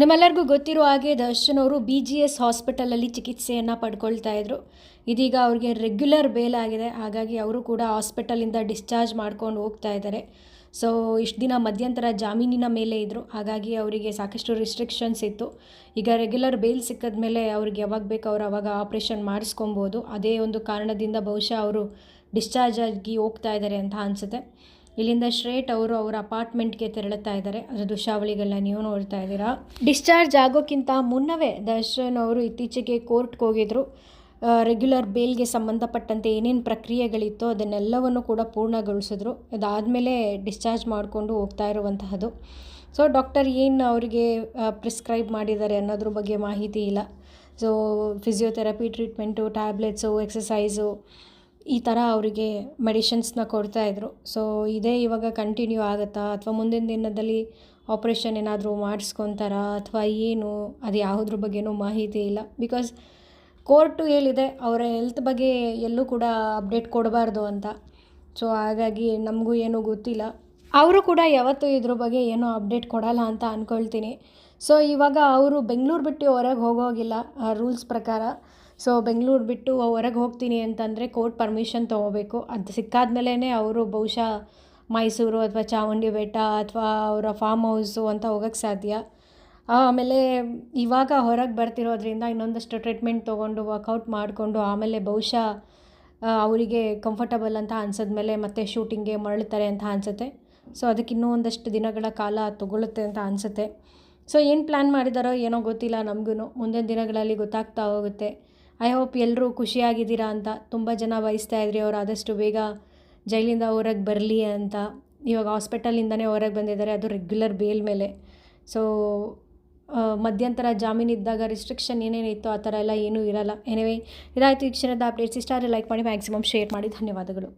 ನಮ್ಮೆಲ್ಲರಿಗೂ ಗೊತ್ತಿರೋ ಹಾಗೆ ದರ್ಶನ್ ಅವರು ಬಿ ಜಿ ಎಸ್ ಹಾಸ್ಪಿಟಲಲ್ಲಿ ಚಿಕಿತ್ಸೆಯನ್ನು ಪಡ್ಕೊಳ್ತಾ ಇದ್ರು. ಇದೀಗ ಅವ್ರಿಗೆ ರೆಗ್ಯುಲರ್ ಬೇಲ್ ಆಗಿದೆ. ಹಾಗಾಗಿ ಅವರು ಕೂಡ ಹಾಸ್ಪಿಟಲಿಂದ ಡಿಸ್ಚಾರ್ಜ್ ಮಾಡ್ಕೊಂಡು ಹೋಗ್ತಾ ಇದ್ದಾರೆ ಸೊ ಇಷ್ಟು ದಿನ ಮಧ್ಯಂತರ ಜಾಮೀನಿನ ಮೇಲೆ ಇದ್ದರು ಹಾಗಾಗಿ ಅವರಿಗೆ ಸಾಕಷ್ಟು ರಿಸ್ಟ್ರಿಕ್ಷನ್ಸ್ ಇತ್ತು. ಈಗ ರೆಗ್ಯುಲರ್ ಬೇಲ್ ಸಿಕ್ಕಿದ ಮೇಲೆ ಅವ್ರಿಗೆ ಯಾವಾಗ ಬೇಕು ಅವ್ರು ಅವಾಗ ಆಪ್ರೇಷನ್ ಮಾಡಿಸ್ಕೊಬೋದು. ಅದೇ ಒಂದು ಕಾರಣದಿಂದ ಬಹುಶಃ ಅವರು ಡಿಸ್ಚಾರ್ಜ್ ಆಗಿ ಹೋಗ್ತಾ ಇದ್ದಾರೆ ಅಂತ ಅನಿಸುತ್ತೆ. ಇಲ್ಲಿಂದ ಶ್ರೇಟ್ ಅವರು ಅವರ ಅಪಾರ್ಟ್ಮೆಂಟ್ಗೆ ತೆರಳುತ್ತಾ ಇದ್ದಾರೆ. ಅದರ ದೃಶ್ಯಾವಳಿಗಳನ್ನ ನೀವು ನೋಡ್ತಾ ಇದ್ದೀರಾ. ಡಿಸ್ಚಾರ್ಜ್ ಆಗೋಕ್ಕಿಂತ ಮುನ್ನವೇ ದರ್ಶನ್ ಅವರು ಇತ್ತೀಚೆಗೆ ಕೋರ್ಟ್ಗೆ ಹೋಗಿದ್ರು. ರೆಗ್ಯುಲರ್ ಬೇಲ್ಗೆ ಸಂಬಂಧಪಟ್ಟಂತೆ ಏನೇನು ಪ್ರಕ್ರಿಯೆಗಳಿತ್ತೋ ಅದನ್ನೆಲ್ಲವನ್ನು ಕೂಡ ಪೂರ್ಣಗೊಳಿಸಿದ್ರು. ಅದಾದಮೇಲೆ ಡಿಸ್ಚಾರ್ಜ್ ಮಾಡಿಕೊಂಡು ಹೋಗ್ತಾ ಇರುವಂತಹದ್ದು. ಸೊ, ಡಾಕ್ಟರ್ ಏನು ಅವರಿಗೆ ಪ್ರಿಸ್ಕ್ರೈಬ್ ಮಾಡಿದ್ದಾರೆ ಅನ್ನೋದ್ರ ಬಗ್ಗೆ ಮಾಹಿತಿ ಇಲ್ಲ. So, physiotherapy treatment, tablets exercise ಈ ಥರ ಅವರಿಗೆ ಮೆಡಿಷನ್ಸ್ನ ಕೊಡ್ತಾಯಿದ್ರು ಸೊ ಇದೇ ಇವಾಗ ಕಂಟಿನ್ಯೂ ಆಗುತ್ತಾ? ಅಥವಾ ಮುಂದಿನ ದಿನದಲ್ಲಿ ಆಪ್ರೇಷನ್ ಏನಾದರೂ ಮಾಡಿಸ್ಕೊತಾರಾ? ಅಥವಾ ಏನು? ಅದು ಯಾವುದ್ರ ಬಗ್ಗೆನೂ ಮಾಹಿತಿ ಇಲ್ಲ. ಬಿಕಾಸ್ ಕೋರ್ಟು ಹೇಳಿದೆ, ಅವರ ಹೆಲ್ತ್ ಬಗ್ಗೆ ಎಲ್ಲೂ ಕೂಡ ಅಪ್ಡೇಟ್ ಕೊಡಬಾರ್ದು ಅಂತ. ಸೊ ಹಾಗಾಗಿ ನಮಗೂ ಏನೂ ಗೊತ್ತಿಲ್ಲ. ಅವರು ಕೂಡ ಯಾವತ್ತೂ ಇದ್ರ ಬಗ್ಗೆ ಏನೂ ಅಪ್ಡೇಟ್ ಕೊಡಲ್ಲ ಅಂತ ಅಂದ್ಕೊಳ್ತೀನಿ ಸೊ ಇವಾಗ ಅವರು ಬೆಂಗಳೂರು ಬಿಟ್ಟು ಹೊರಗೆ ಹೋಗೋಗಿಲ್ಲ ರೂಲ್ಸ್ ಪ್ರಕಾರ. ಸೊ ಬೆಂಗಳೂರು ಬಿಟ್ಟು ಹೊರಗೆ ಹೋಗ್ತೀನಿ ಅಂತಂದರೆ ಕೋರ್ಟ್ ಪರ್ಮಿಷನ್ ತೊಗೋಬೇಕು. ಅದು ಸಿಕ್ಕಾದ್ಮೇಲೆ ಅವರು ಬಹುಶಃ ಮೈಸೂರು ಅಥವಾ ಚಾಮುಂಡಿ ಬೆಟ್ಟ ಅಥವಾ ಅವರ ಫಾರ್ಮ್ ಹೌಸು ಅಂತ ಹೋಗೋಕ್ಕೆ ಸಾಧ್ಯ. ಆಮೇಲೆ ಇವಾಗ ಹೊರಗೆ ಬರ್ತಿರೋದ್ರಿಂದ ಇನ್ನೊಂದಷ್ಟು ಟ್ರೀಟ್ಮೆಂಟ್ ತೊಗೊಂಡು ವರ್ಕೌಟ್ ಮಾಡಿಕೊಂಡು ಆಮೇಲೆ ಬಹುಶಃ ಅವರಿಗೆ ಕಂಫರ್ಟಬಲ್ ಅಂತ ಅನ್ಸಿದ್ಮೇಲೆ ಮತ್ತೆ ಶೂಟಿಂಗ್ಗೆ ಮರಳುತ್ತಾರೆ ಅಂತ ಅನಿಸುತ್ತೆ. ಸೊ ಅದಕ್ಕೆ ಇನ್ನೂ ಒಂದಷ್ಟು ದಿನಗಳ ಕಾಲ ತಗೊಳ್ಳುತ್ತೆ ಅಂತ ಅನಿಸುತ್ತೆ. ಸೊ ಏನು ಪ್ಲ್ಯಾನ್ ಮಾಡಿದಾರೋ ಏನೋ ಗೊತ್ತಿಲ್ಲ ನಮಗೂ ಮುಂದಿನ ದಿನಗಳಲ್ಲಿ ಗೊತ್ತಾಗ್ತಾ ಹೋಗುತ್ತೆ. ಐ ಹೋಪ್ ಎಲ್ಲರೂ ಖುಷಿಯಾಗಿದ್ದೀರಾ ಅಂತ ತುಂಬ ಜನ ಬಯಸ್ತಾ ಇದ್ರಿ. ಅವ್ರು ಆದಷ್ಟು ಬೇಗ ಜೈಲಿಂದ ಹೊರಗೆ ಬರಲಿ ಅಂತ. ಇವಾಗ ಹಾಸ್ಪಿಟಲಿಂದನೇ ಹೊರಗೆ ಬಂದಿದ್ದಾರೆ. ಅದು ರೆಗ್ಯುಲರ್ ಬೇಲ್ ಮೇಲೆ. ಸೊ ಮಧ್ಯಂತರ ಜಾಮೀನು ಇದ್ದಾಗ ರಿಸ್ಟ್ರಿಕ್ಷನ್ ಏನೇನಿತ್ತು ಆ ಥರ ಎಲ್ಲ ಏನೂ ಇರಲ್ಲ. ಏನೇ ಇದಾಯಿತು ಈ ಕ್ಷಣದ ಅಪ್ಡೇಟ್ಸ್ ಇಷ್ಟ ಆದರೆ ಲೈಕ್ ಮಾಡಿ ಮ್ಯಾಕ್ಸಿಮಮ್ ಶೇರ್ ಮಾಡಿ. ಧನ್ಯವಾದಗಳು.